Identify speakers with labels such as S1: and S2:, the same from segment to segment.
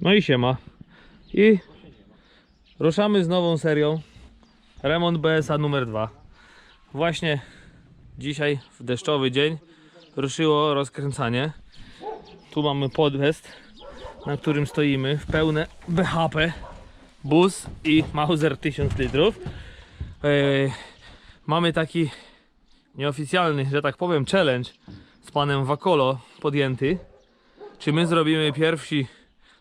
S1: No i siema. I ruszamy z nową serią. Remont BSA numer 2. Właśnie dzisiaj w deszczowy dzień ruszyło rozkręcanie. Tu mamy podwest, na którym stoimy w pełne BHP. Bus i Mauser 1000 litrów. Eee, mamy taki nieoficjalny, że tak powiem, challenge z panem Wakolo podjęty. Czy my zrobimy pierwsi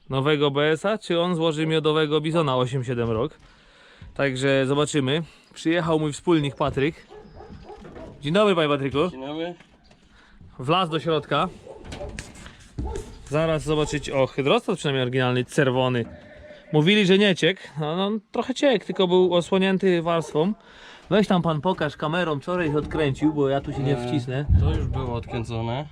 S1: nowego BS-a, czy on złoży miodowego Bizona 8-7 rok. Także zobaczymy. Przyjechał mój wspólnik Patryk. Dzień dobry panie Patryku.
S2: Dzień dobry.
S1: Wlazł do środka. Zaraz zobaczyć. O, hydrostat przynajmniej oryginalny, czerwony. Mówili, że nie ciekł. No, no trochę ciekł, tylko był osłonięty warstwą. Weź tam pan pokaż kamerą, wczoraj odkręcił, bo ja tu się nie wcisnę.
S2: To już było odkręcone.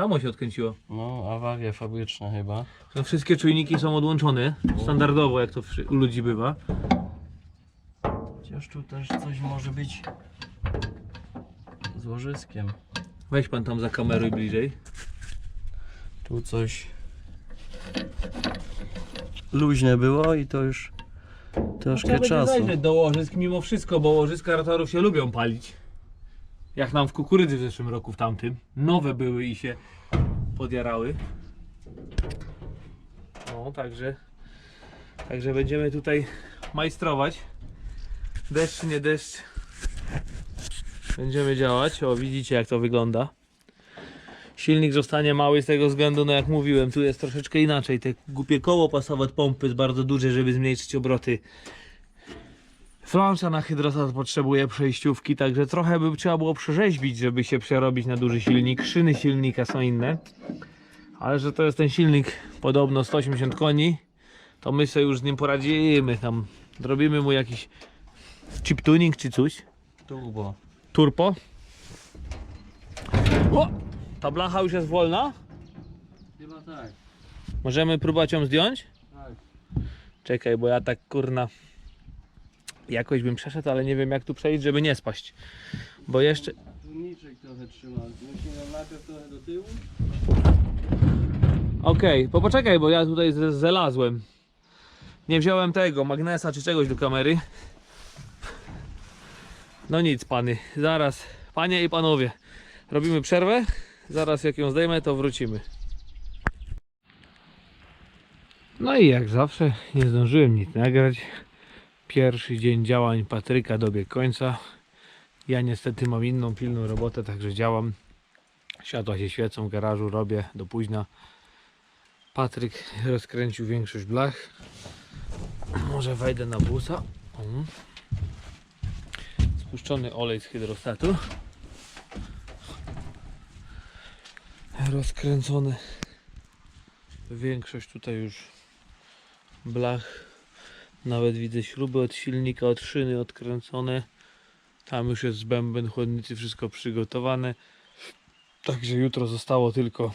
S1: Samo się odkręciło.
S2: No, awaria fabryczna chyba.
S1: No, wszystkie czujniki są odłączone, standardowo jak to u ludzi bywa.
S2: Chociaż tu też coś może być z łożyskiem.
S1: Weź pan tam za kamerę bliżej.
S2: Tu coś luźne było i to już troszkę czasu.
S1: do łożysk mimo wszystko, bo łożyska rotorów się lubią palić. Jak nam w kukurydzy w zeszłym roku w tamtym. Nowe były i się podjarały. No, także także będziemy tutaj majstrować. Deszcz, nie deszcz. Będziemy działać. O, widzicie jak to wygląda. Silnik zostanie mały z tego względu, no jak mówiłem, tu jest troszeczkę inaczej. Te głupie koło pasowe od pompy jest bardzo duże, żeby zmniejszyć obroty. Flansza na hydrostat potrzebuje przejściówki, także trochę by trzeba było przerzeźbić, żeby się przerobić na duży silnik. Szyny silnika są inne. Ale że to jest ten silnik podobno 180 koni, to my sobie już z nim poradzimy. Tam zrobimy mu jakiś chip tuning czy coś.
S2: Turbo.
S1: Turbo. O! Ta blacha już jest wolna?
S2: Chyba tak.
S1: Możemy próbować ją zdjąć?
S2: Tak.
S1: Czekaj, bo ja tak kurna jakoś bym przeszedł, ale nie wiem jak tu przejść, żeby nie spaść. Bo jeszcze
S2: Turniczek trochę trzyma. Musimy najpierw trochę do tyłu.
S1: Okej, bo poczekaj, bo ja tutaj z- znalazłem. Nie wziąłem tego, magnesa czy czegoś do kamery. No nic, pany. Zaraz, panie i panowie, robimy przerwę. Zaraz jak ją zdejmę, to wrócimy. No i jak zawsze nie zdążyłem nic nagrać. Pierwszy dzień działań Patryka dobiegł końca. Ja niestety mam inną pilną robotę, także działam. Światła się świecą w garażu, robię do późna. Patryk rozkręcił większość blach. Może wejdę na busa. O. Spuszczony olej z hydrostatu. Rozkręcone. Większość tutaj już blach. Nawet widzę śruby od silnika, od szyny odkręcone. Tam już jest bęben, chłodnicy, wszystko przygotowane. Także jutro zostało tylko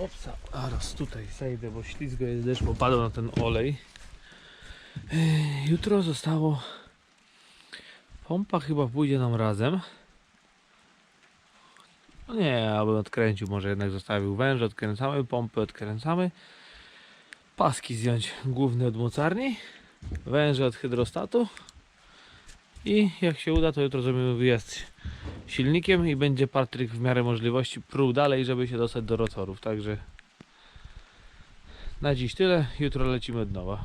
S1: Opsa, zaraz tutaj zejdę, bo ślizgo jest deszcz, bo padł na ten olej. Ej, Jutro zostało. Pompa chyba pójdzie nam razem. No nie, ja bym odkręcił, może jednak zostawił węże, odkręcamy, pompy odkręcamy. Paski zdjąć główne od mocarni, węże od hydrostatu. I jak się uda, to jutro zrobimy wyjazd silnikiem i będzie Patryk w miarę możliwości pruł dalej, żeby się dostać do rotorów. Także na dziś tyle. Jutro lecimy od nowa.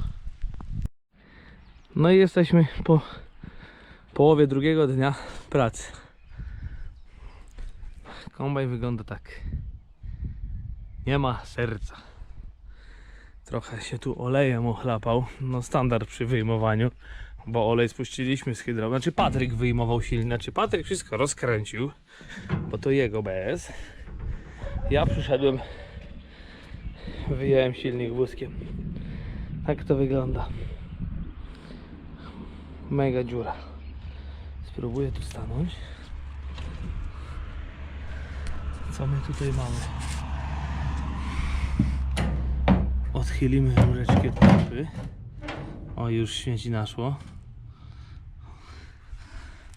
S1: No i jesteśmy po połowie drugiego dnia pracy. Kombaj wygląda tak. Nie ma serca. Trochę się tu olejem ochlapał. No standard przy wyjmowaniu bo olej spuściliśmy z hydro. Znaczy Patryk wyjmował silnik, znaczy Patryk wszystko rozkręcił, bo to jego BS. Ja przyszedłem, wyjąłem silnik wózkiem. Tak to wygląda. Mega dziura. Spróbuję tu stanąć. Co my tutaj mamy? Odchylimy rureczkę pompy. O, już śmieci naszło.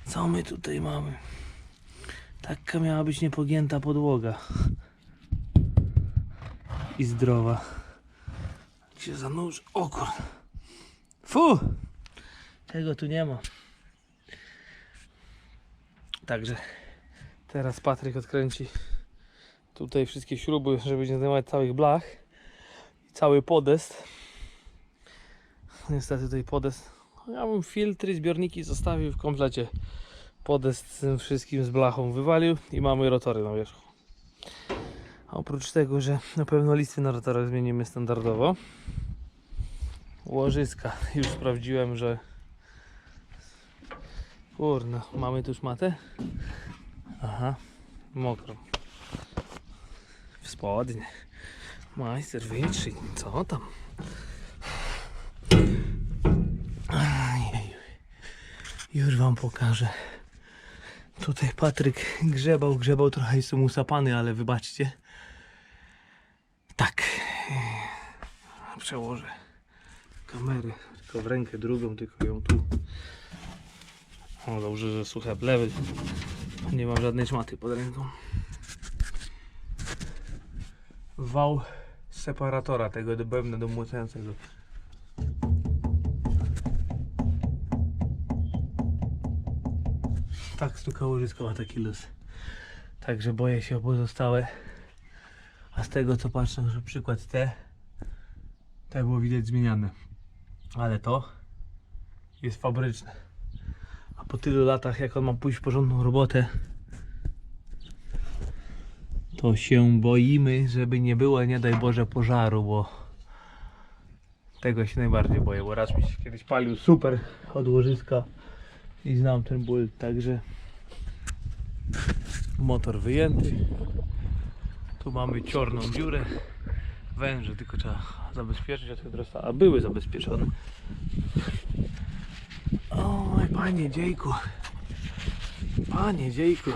S1: Co my tutaj mamy? Taka miała być niepogięta podłoga. i zdrowa. Jak się zanurzy. O kurde. Fu! Tego tu nie ma. Także teraz Patryk odkręci tutaj wszystkie śruby, żeby nie zdejmować całych blach i cały podest. Niestety tutaj podest. Ja bym filtry, zbiorniki zostawił w komplecie. Podest z tym wszystkim z blachą wywalił i mamy rotory na wierzchu. A oprócz tego, że na pewno listy na rotorach zmienimy standardowo. Łożyska. Już sprawdziłem, że Kurna, mamy tu szmatę? Aha, mokro. W spodnie. Majster wytrzyj, co tam? Już wam pokażę. Tutaj Patryk grzebał, grzebał, trochę jestem usapany, ale wybaczcie. Tak. Przełożę kamerę, tylko w rękę drugą, tylko ją tu. O, dobrze, że suche plewy. Nie mam żadnej szmaty pod ręką. Wał separatora tego do bębna do młocącego. Tak stukało łyżeczka ma taki luz. Także boję się o pozostałe. A z tego co patrzę, że przykład te, te było widać zmieniane. Ale to jest fabryczne. A po tylu latach, jak on ma pójść w porządną robotę, to się boimy, żeby nie było, nie daj Boże, pożaru, bo tego się najbardziej boję, bo raz mi się kiedyś palił super od łożyska i znam ten ból, także motor wyjęty. Tu mamy czarną dziurę, węże tylko trzeba zabezpieczyć od hydrosta, a były zabezpieczone. Oj, panie dziejku. Panie dziejku.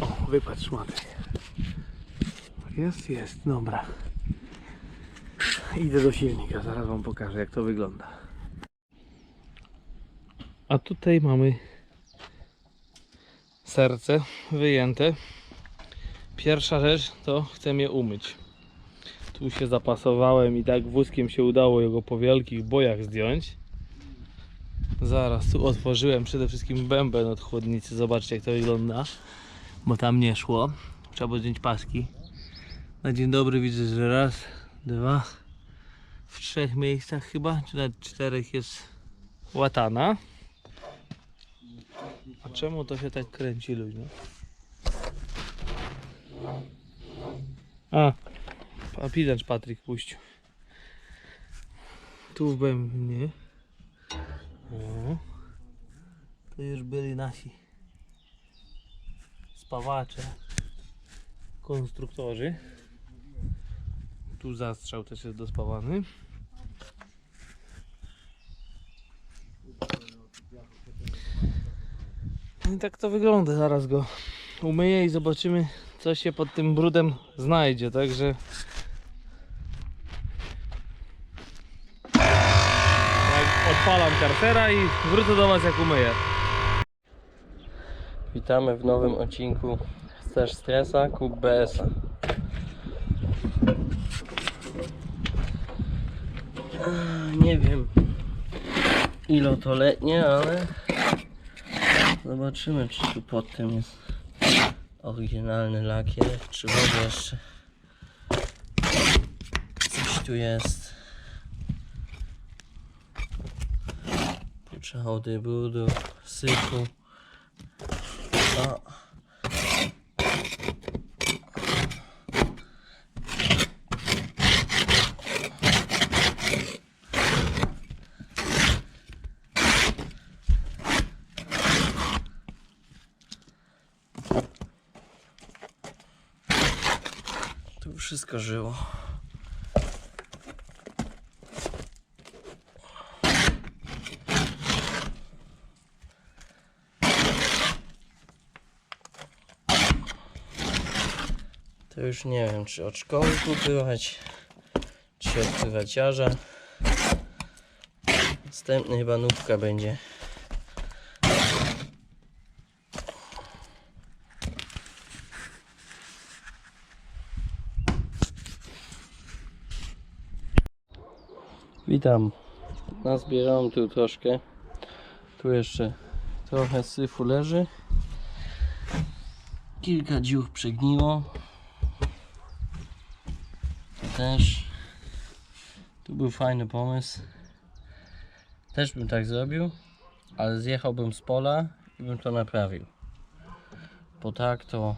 S1: O, wypadł szmatek. Jest, jest, dobra. Idę do silnika, zaraz wam pokażę jak to wygląda. A tutaj mamy serce wyjęte. Pierwsza rzecz to chcę je umyć. Tu się zapasowałem i tak wózkiem się udało jego po wielkich bojach zdjąć. Zaraz tu otworzyłem przede wszystkim bęben od chłodnicy. Zobaczcie jak to wygląda. Bo tam nie szło. Trzeba było zdjąć paski. Na dzień dobry widzę, że raz, dwa, w trzech miejscach chyba, czy nawet czterech jest łatana. A czemu to się tak kręci luźno? A, a Patryk puścił. Tu w bębnie. O. To już byli nasi spawacze, konstruktorzy. Tu zastrzał też jest dospawany. No I tak to wygląda. Zaraz go umyję i zobaczymy co się pod tym brudem znajdzie. Także tak odpalam kartera i wrócę do Was jak umyję.
S2: Witamy w nowym odcinku Chcesz stresa? Kup BS-a. Ech, Nie wiem ilo to letnie, ale zobaczymy czy tu pod tym jest oryginalny lakier, czy w ogóle jeszcze coś tu jest. Puczałdy, brudu, syfu. O. Wszystko żyło. już nie wiem, czy od kupywać, czy od prywaciarza. Następny chyba nówka będzie. Witam. Nazbierałem tu troszkę. Tu jeszcze trochę syfu leży. Kilka dziur przegniło. Też. Tu był fajny pomysł. Też bym tak zrobił, ale zjechałbym z pola i bym to naprawił. Bo tak to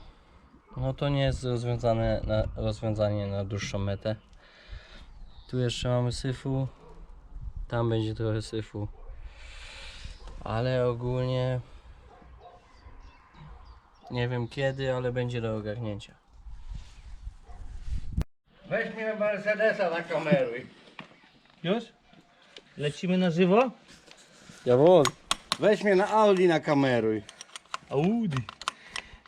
S2: no to nie jest rozwiązane na, rozwiązanie na dłuższą metę. Tu jeszcze mamy syfu. Tam będzie trochę syfu. Ale ogólnie nie wiem kiedy, ale będzie do ogarnięcia.
S3: Weź mnie Mercedesa na kameruj.
S1: Już? Lecimy na żywo?
S2: Jawohl.
S3: Weź mnie na Audi na kameruj.
S1: Audi.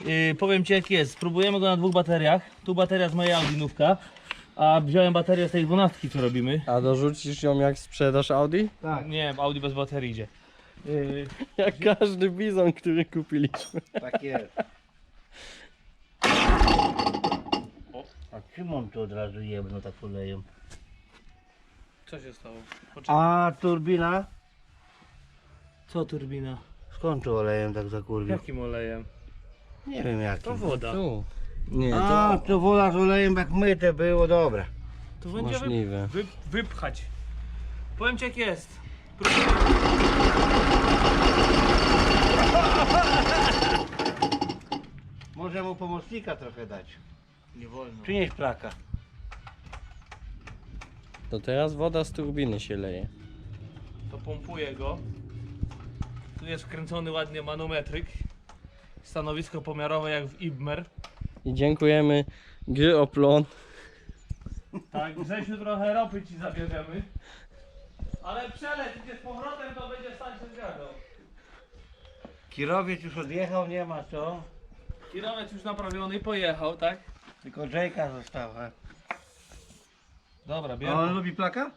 S1: Yy, powiem Ci jak jest. Spróbujemy go na dwóch bateriach. Tu bateria z mojej Audinówka. A wziąłem baterię z tej dwunastki, co robimy.
S2: A dorzucisz ją jak sprzedasz Audi?
S3: Tak,
S1: Nie, Audi bez baterii idzie. Yy,
S2: Jak każdy bizon, który kupiliśmy.
S3: tak jest.
S4: A czym on to od razu jebno tak olejem?
S1: co się stało?
S4: A turbina?
S1: Co turbina?
S4: Skąd to olejem tak zakurwił?
S1: Jakim olejem?
S4: Nie wiem jakim.
S1: To woda.
S2: Tu. Nie,
S4: A,
S2: to
S4: to woda z olejem jak myte było, dobra.
S1: To będzie wy,
S2: możliwe.
S1: wy, wypchać. Powiem Ci jak jest.
S4: Może mu pomocnika trochę dać.
S1: Nie wolno.
S4: Przynieś plaka.
S2: To teraz woda z turbiny się leje.
S1: To pompuję go. Tu jest wkręcony ładnie manometryk. Stanowisko pomiarowe jak w Ibmer.
S2: I dziękujemy gry o plon.
S1: Tak, Grzesiu trochę ropy ci zabierzemy. Ale przeleć idzie z powrotem, to będzie stać się zwiadą.
S4: Kierowiec już odjechał, nie ma co.
S1: Kierowiec już naprawiony, pojechał, tak?
S4: Tylko Jake'a została.
S1: Dobra,
S4: A
S1: bierę.
S4: on lubi plaka?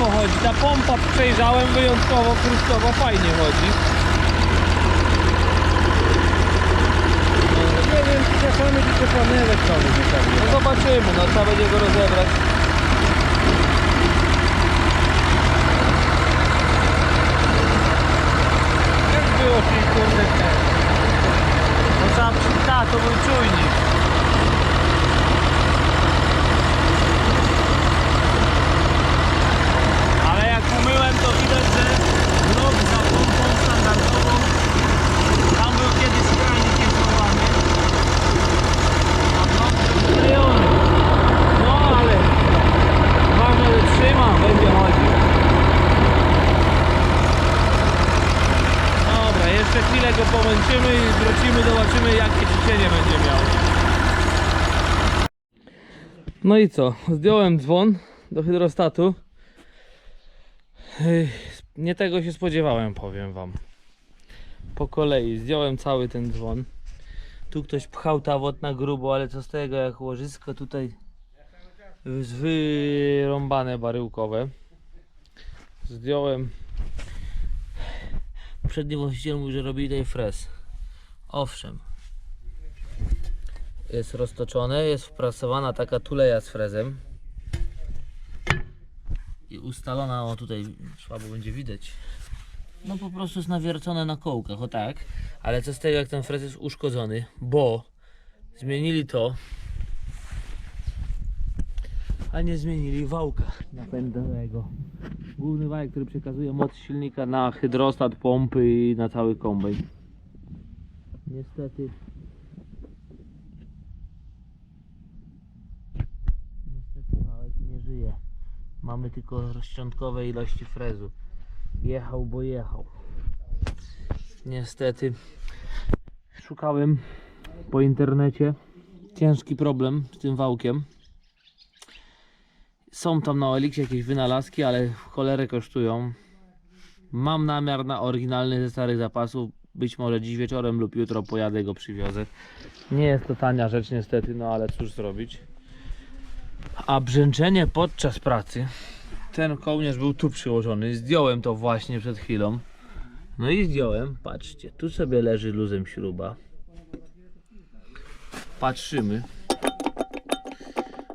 S1: Żwawo chodzi. Ta pompa przejrzałem wyjątkowo krótkowo, fajnie chodzi.
S3: Nie wiem, czy czasami tylko panele strony
S1: No zobaczymy, no trzeba będzie go rozebrać.
S3: Jak było tej kurde ten?
S1: No przy... Ta, to był czujnik. Ale umyłem to widać, że blok za pompą standardową tam był kiedyś skrajnie kiepskowany. A blok był. No ale że trzyma, będzie chodził. Dobra, jeszcze chwilę go pomęczymy i wrócimy, zobaczymy jakie ciśnienie będzie miał. No i co? Zdjąłem dzwon do hydrostatu. Nie tego się spodziewałem, powiem wam. Po kolei zdjąłem cały ten dzwon. Tu ktoś pchał tawot na grubo, ale co z tego jak łożysko tutaj wyrąbane baryłkowe. Zdjąłem Przedni właściciel mówi, że robili tutaj frez. Owszem. Jest roztoczone, jest wprasowana taka tuleja z frezem. I ustalona, o tutaj słabo będzie widać. No po prostu jest nawiercone na kołkach, o tak. Ale co z tego jak ten frez jest uszkodzony, bo zmienili to, a nie zmienili wałka napędowego. Główny wałek, który przekazuje moc silnika na hydrostat, pompy i na cały kombajn. Niestety. Niestety wałek nie żyje. Mamy tylko szczątkowe ilości frezu. Jechał, bo jechał. Niestety. Szukałem po internecie. Ciężki problem z tym wałkiem. Są tam na Elixie jakieś wynalazki, ale w cholerę kosztują. Mam namiar na oryginalny ze starych zapasów. Być może dziś wieczorem lub jutro pojadę go przywiozę. Nie jest to tania rzecz niestety, no ale cóż zrobić. A brzęczenie podczas pracy. Ten kołnierz był tu przyłożony. Zdjąłem to właśnie przed chwilą. No i zdjąłem. Patrzcie, tu sobie leży luzem śruba. Patrzymy.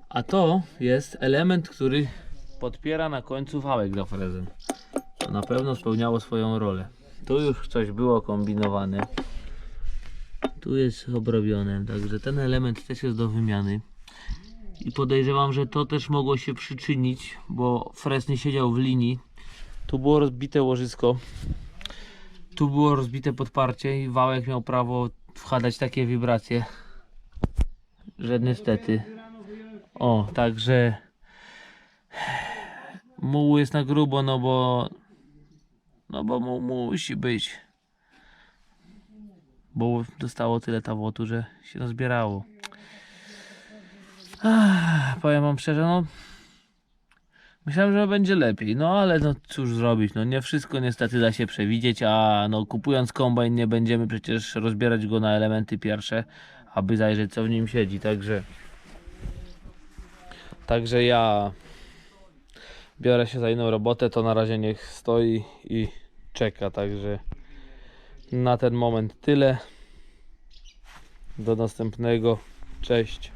S1: A to jest element, który podpiera na końcu wałek dla frezem. To na pewno spełniało swoją rolę. Tu już coś było kombinowane. Tu jest obrobione, także ten element też jest do wymiany. I podejrzewam, że to też mogło się przyczynić, bo frez nie siedział w linii. Tu było rozbite łożysko. Tu było rozbite podparcie i wałek miał prawo wchadać takie wibracje, że niestety o, także muł jest na grubo, no bo no bo mu musi być. Bo dostało tyle tawotu, że się nazbierało. Powiem wam szczerze, no myślałem, że będzie lepiej, no ale no cóż zrobić, no nie wszystko niestety da się przewidzieć, a no kupując kombajn nie będziemy przecież rozbierać go na elementy pierwsze, aby zajrzeć co w nim siedzi, także Także ja biorę się za inną robotę, to na razie niech stoi i czeka. Także na ten moment tyle. Do następnego. Cześć.